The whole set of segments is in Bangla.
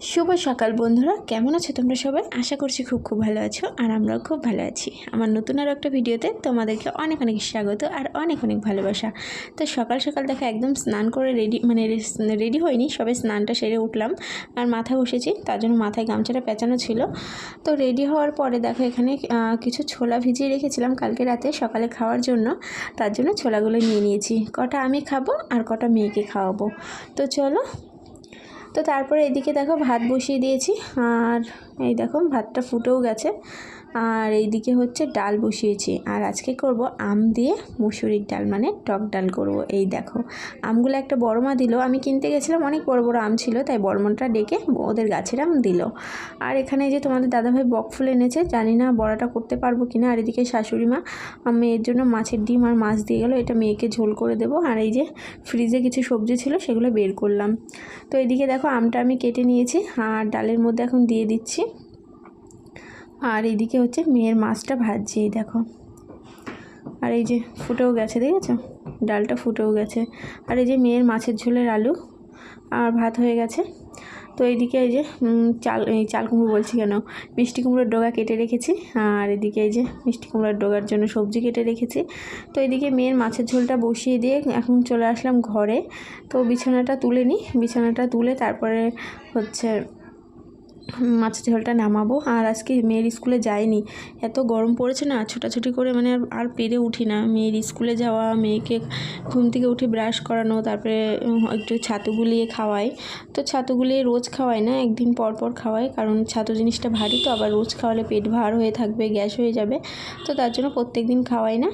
শুভ সকাল বন্ধুরা, কেমন আছো তোমরা সবাই? আশা করছি খুব খুব ভালো আছো আর আমরাও খুব ভালো আছি। আমার নতুন আর একটা ভিডিওতে তোমাদেরকে অনেক অনেক স্বাগত আর অনেক অনেক ভালোবাসা। তো সকাল সকাল দেখো একদম স্নান করে রেডি মানে রেডি হয়নি, সবে স্নানটা সেরে উঠলাম। আর মাথা বসেছি তার জন্য মাথায় গামছাটা পেঁচানো ছিল। তো রেডি হওয়ার পরে দেখো এখানে কিছু ছোলা ভিজিয়ে রেখেছিলাম কালকে রাতে সকালে খাওয়ার জন্য। তার জন্য ছোলাগুলো নিয়ে নিয়েছি। কটা আমি খাব আর কটা মেয়েকে খাওয়াবো। তো চলো তো তারপরে এদিকে দেখো ভাত বসিয়ে দিয়েছি আর এই দেখো ভাতটা ফুটেও গেছে। আর এইদিকে হচ্ছে ডাল বসিয়েছি। আর আজকে করব আম দিয়ে মুসুরির ডাল মানে টক ডাল করব। এই দেখো, আমগুলো একটা বড়মা দিল। আমি কিনতে গেছিলাম, অনেক বড় বড় আম ছিল, তাই বড় মাটা ডেকে ওদের গাছের আম দিল। আর এখানে যে তোমাদের দাদাভাই বক ফুল এনেছে, জানি না বড়াটা করতে পারব কিনা। আর এদিকে শাশুড়ি মা মেয়ের জন্য মাছের ডিম আর মাছ দিয়ে গেলো। এটা মেয়েকে ঝোল করে দেবো। আর এই যে ফ্রিজে কিছু সবজি ছিল, সেগুলো বের করলাম। তো এদিকে দেখো আমটা আমি কেটে নিয়েছি। আর ডালের মধ্যে এখন দিয়ে দিচ্ছি। আর এদিকে হচ্ছে মেয়ের মাছটা ভাজছি, এই দেখো। আর এই যে ফুটেও গেছে, দেখেছ? ডালটা ফুটেও গেছে। আর এই যে মেয়ের মাছের ঝোলের আলু আর ভাত হয়ে গেছে। তো এইদিকে এই যে চাল, এই চাল কুমড়ো বলছি কেন? মিষ্টি কুমড়োর ডোগা কেটে রেখেছি। আর এদিকে এই যে মিষ্টি কুমড়োর ডোগার জন্য সবজি কেটে রেখেছি। তো এদিকে মেয়ের মাছের ঝোলটা বসিয়ে দিয়ে এখন চলে আসলাম ঘরে। তো বিছানাটা তুলে নিই। বিছানাটা তুলে তারপরে হচ্ছে মাছের ঝোলটা নামাবো। আর আজকে মেয়ের স্কুলে যায়নি এত গরম পড়েছে না, ছোটাছুটি করে মানে আর- পেরে উঠি না। মেয়ের স্কুলে যাওয়া, মেয়েকে ঘুম থেকে উঠে ব্রাশ করানো, তারপরে একটু ছাতু গুলিয়ে খাওয়াই। তো ছাতু গুলিয়ে রোজ খাওয়াই না, একদিন পর পর খাওয়াই। কারণ ছাতু জিনিসটা ভারী, তো আবার রোজ খাওয়ালে পেট ভার হয়ে থাকবে, গ্যাস হয়ে যাবে। তো তার জন্য প্রত্যেক দিন খাওয়াই না।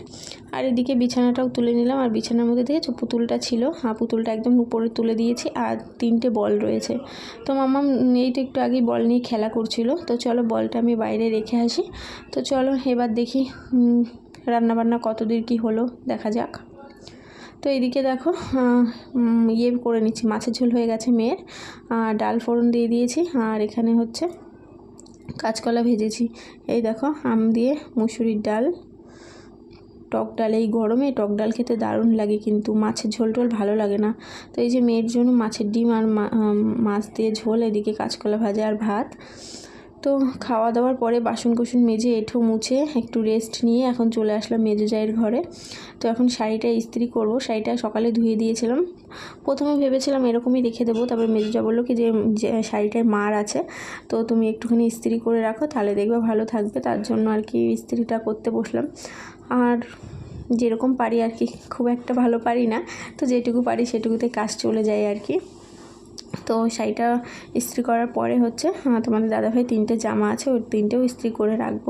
আর এদিকে বিছানাটাও তুলে নিলাম। আর বিছানার মধ্যে দেখেছ পুতুলটা ছিল? হ্যাঁ পুতুলটা একদম উপরে তুলে দিয়েছি আর তিনটে বল রয়েছে। তো মামা এই তো একটু আগেই বল নিয়ে খেলা করছিল। তো চলো বলটা আমি বাইরে রেখে আসি। তো চলো এবার দেখি রান্নাবান্না কত দূর কী হলো, দেখা যাক। তো এইদিকে দেখো ইয়ে করে নিচ্ছি, মাছের ঝোল হয়ে গেছে মেয়ের। আর ডাল ফোড়ন দিয়ে দিয়েছি। আর এখানে হচ্ছে কাঁচকলা ভেজেছি। এই দেখো, আম দিয়ে, মুসুরির ডাল। টক ডাল, এই গরমে টক ডাল খেতে দারুণ লাগে কিন্তু মাছের ঝোল টোল ভালো লাগে না। তো এই যে মেয়ের জন্য মাছের ডিম আর মাছ দিয়ে ঝোল, এদিকে কাঁচকলা ভাজা আর ভাত। তো খাওয়া দাওয়ার পরে বাসন কুসন মেজে এঁঠো মুছে একটু রেস্ট নিয়ে এখন চলে আসলাম মেজো জায়ের ঘরে। তো এখন শাড়িটা ইস্ত্রি করব। শাড়িটা সকালে ধুয়ে দিয়েছিলাম। প্রথমে ভেবেছিলাম এরকমই রেখে দেবো, তারপর মেজোজা বলল কি যে যে শাড়িটায় মার আছে। তো তুমি একটুখানি ইস্ত্রি করে রাখো, তাহলে দেখবে ভালো থাকবে। তার জন্য আর কি ইস্ত্রিটা করতে বসলাম। আর যেরকম পারি আর কি, খুব একটা ভালো পারি না। তো যেটুকু পারি সেটুকুতে কাজ চলে যায় আর কি। তো শাড়িটা ইস্ত্রি করার পরে হচ্ছে তোমাদের দাদাভাই তিনটে জামা আছে ওই তিনটেও ইস্ত্রি করে রাখব।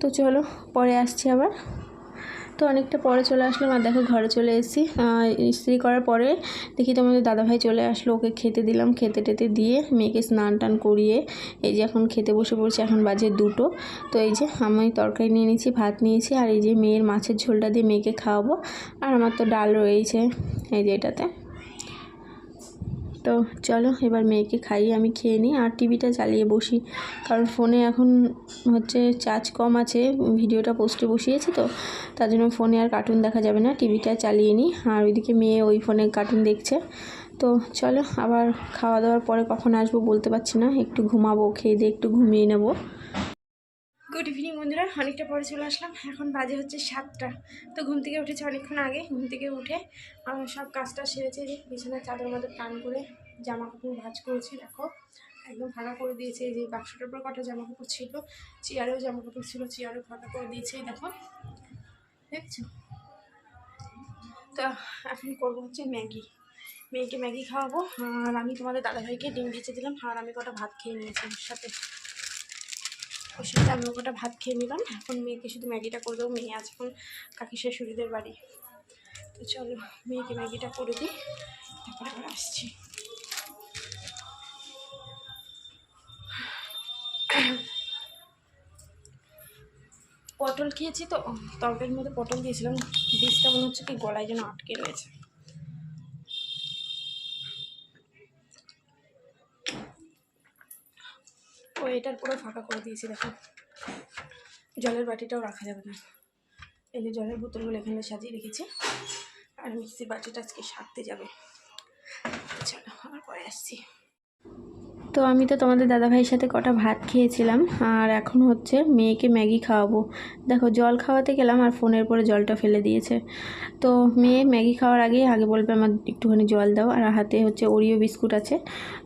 তো চলো, পরে আসছি আবার। তো অনেকটা পরে চলে আসলাম আর দেখো ঘরে চলে এসেছি। ইস্ত্রি করার পরে দেখি তোমাদের দাদাভাই চলে আসলো, ওকে খেতে দিলাম, খেতে টেতে দিয়ে মেয়েকে স্নান টান করিয়ে এই যে এখন খেতে বসে পড়ছি, এখন বাজে দুটো। তো এই যে আমি তরকারি নিয়ে নিয়েছি, ভাত নিয়েছি, আর এই যে মেয়ের মাছের ঝোলটা দিয়ে মেয়েকে খাওয়াবো। আর আমার তো ডাল রয়েছে এই যে এটাতে। তো চলো, এবার মেয়েকে খাইয়ে আমি খেয়ে নিই আর টিভিটা চালিয়ে বসি। কারণ ফোনে এখন হচ্ছে চার্জ কম আছে, ভিডিওটা পোস্টে বসিয়েছি তো, তার জন্য ফোনে আর কার্টুন দেখা যাবে না, টিভিটা চালিয়ে নিই। আর ওইদিকে মেয়ে ওই ফোনে কার্টুন দেখছে। তো চলো, আবার খাওয়া দাওয়ার পরে কখন আসব বলতে পারছি না, একটু ঘুমাবো, খেয়ে দিয়ে একটু ঘুমিয়ে নেব। গুড ইভিনিং বন্ধুরা, অনেকটা পরে চলে আসলাম। এখন বাজে হচ্ছে সাতটা। তো ঘুম থেকে উঠেছে অনেকক্ষণ আগে। ঘুম থেকে উঠে সব কাজটা সেরেছে যে বিছানার চাদর মধ্যে টান করে জামা কাপড় ভাঁজ করেছি, দেখো। একদম ফাঁকা করে দিয়েছে যে বাক্সটার উপর কটা জামা কাপড় ছিল, চেয়ারেও জামা কাপড় ছিল, চেয়ারও ফাঁকা করে দিয়েছে দেখো। দেখছ? তো এখন করব হচ্ছে ম্যাগি। মেয়েকে ম্যাগি খাওয়াবো, আর আমি তোমাদের দাদাভাইকে ডিম ভেজে দিলাম, আর আমি কটা ভাত খেয়ে নিয়েছি সাথে ওর আমি ওটা ভাত খেয়ে নিলাম। এখন মেয়েকে শুধু ম্যাগিটা করে দেবো। মেয়ে আছে এখন কাকি শাশুড়িদের বাড়ি। তো চলো, মেয়েকে ম্যাগিটা করে দিই। তারপরে আবার আসছি। পটল খেয়েছি তো, তরকারির মধ্যে পটল দিয়েছিলাম। বীজটা মনে হচ্ছে কি গলায় যেন আটকে রয়েছে। ও এটার পুরো ফাঁকা করে দিয়েছি, দেখো। জলের বাটিটাও রাখা যাবে না। এই যে জলের বোতলগুলো এখানে সাজিয়ে রেখেছি। আর মিক্সির বাটিটা আজকে সারতে যাবে। চলো, আবার পরে আসছি। তো আমি তো তোমাদের দাদাভাইয়ের সাথে কটা ভাত খেয়েছিলাম, আর এখন হচ্ছে মেয়েকে ম্যাগি খাওয়াবো। দেখো, জল খাওয়াতে গেলাম আর ফোনের পরে জলটা ফেলে দিয়েছে। তো মেয়ে ম্যাগি খাওয়ার আগে আগে বলবে আমার একটুখানি জল দাও, আর হাতে হচ্ছে ওরিও বিস্কুট আছে।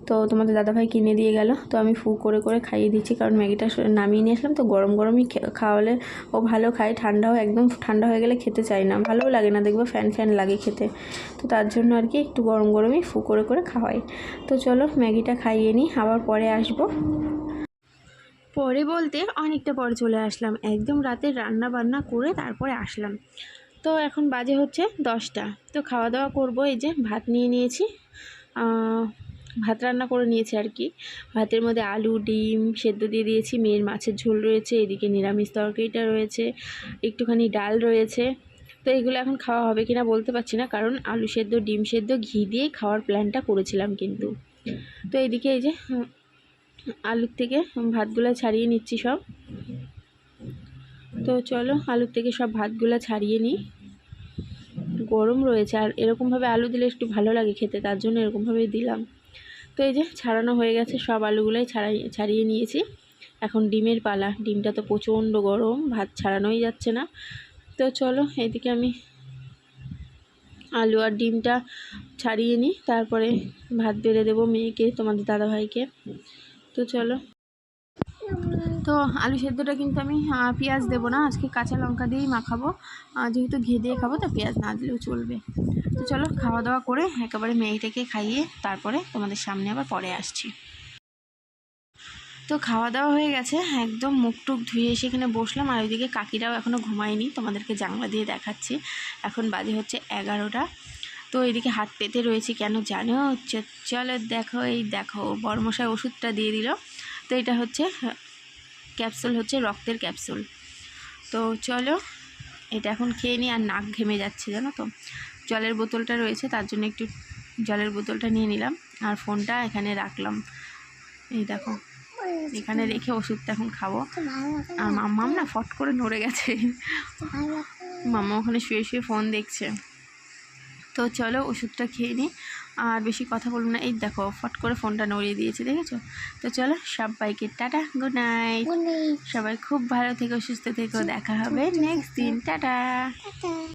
তো তোমাদের দাদাভাই কিনে দিয়ে গেল। তো আমি ফু করে করে খাইয়ে দিচ্ছি, কারণ ম্যাগিটা নামিয়ে নিয়ে আসলাম। তো গরম গরমই খাওয়ালে ও ভালো খায়, ঠান্ডাও একদম ঠান্ডা হয়ে গেলে খেতে চায় না। ভালোও লাগে না, দেখব ফ্যান ফ্যান লাগে খেতে। তো তার জন্য আর কি একটু গরম গরমই ফু করে করে খাওয়াই। তো চলো ম্যাগিটা খাইয়ে নিই। আবার পরে আসব। পরে বলতে অনেকটা পরে চলে আসলাম। একদম রাতে রান্না বান্না করে তারপরে আসলাম। তো এখন বাজে হচ্ছে দশটা। তো খাওয়া দাওয়া করব, এই যে ভাত নিয়ে নিয়েছি। ভাত রান্না করে নিয়েছি আর কি। ভাতের মধ্যে আলু, ডিম সেদ্ধ দিয়ে দিয়েছি। মেয়ের মাছের ঝোল রয়েছে, এদিকে নিরামিষ তরকারিটা রয়েছে, একটুখানি ডাল রয়েছে। তো এগুলো এখন খাওয়া হবে কিনা বলতে পারছি না, কারণ আলু সেদ্ধ, ডিম সেদ্ধ, ঘি দিয়ে খাওয়ার প্ল্যানটা করেছিলাম কিন্তু। তো এইদিকে এই যে আলুর থেকে ভাতগুলো ছাড়িয়ে নিচ্ছি সব। তো চলো আলুর থেকে সব ভাতগুলো ছাড়িয়ে নিই। গরম রয়েছে, আর এরকমভাবে আলু দিলে একটু ভালো লাগে খেতে, তার জন্য এরকমভাবেই দিলাম। তো এই যে ছাড়ানো হয়ে গেছে, সব আলুগুলোই ছাড়াই, ছাড়িয়ে নিয়েছি। এখন ডিমের পালা, ডিমটা তো প্রচণ্ড গরম, ভাত ছাড়ানোই যাচ্ছে না। তো চলো এদিকে আমি আলু আর ডিমটা ছাড়িয়ে নিই, তারপরে ভাত বেড়ে দেবো মেয়েকে, তোমাদের দাদাভাইকে। তো চলো। তো আলু সেদ্ধটা কিন্তু আমি পেঁয়াজ দেবো না, আজকে কাঁচা লঙ্কা দিয়েই মাখাবো। যেহেতু ঘি দিয়ে খাব, তো পেঁয়াজ না দিলেও চলবে। তো চলো, খাওয়া দাওয়া করে একেবারে মেয়েটাকে খাইয়ে তারপরে তোমাদের সামনে আবার পরে আসছি। তো খাওয়া দাওয়া হয়ে গেছে। একদম মুখ টুক ধুয়ে এসে এখানে বসলাম। আর ওইদিকে কাকিরাও এখনও ঘুমায়নি। তোমাদেরকে জানলা দিয়ে দেখাচ্ছি। এখন বাজে হচ্ছে এগারোটা। তো এদিকে হাত পেতে রয়েছে কেন জানো? চলো দেখো এই দেখো বর্মশাই ওষুধটা দিয়ে দিল। তো এটা হচ্ছে, ক্যাপসুল হচ্ছে রক্তের ক্যাপসুল। তো চলো, এটা এখন খেয়ে নিই। আর নাক ঘেমে যাচ্ছে জানো তো। জলের বোতলটা রয়েছে, তার জন্য একটু জলের বোতলটা নিয়ে নিলাম। আর ফোনটা এখানে রাখলাম। এই দেখো। এখানে রেখে ওষুধটা এখন খাব। আর মাম্মাম না ফট করে নড়ে গেছে। মাম্মা ওখানে শুয়ে শুয়ে ফোন দেখছে। তো চলো ওষুধটা খেয়ে নিই আর বেশি কথা বলব না। এই দেখো ফট করে ফোনটা নড়িয়ে দিয়েছে দেখেছ? তো চলো সবাইকে টাটা গুড নাইট সবাই খুব ভালো থেকো সুস্থ থেকো। দেখা হবে নেক্সট দিন। টাটা।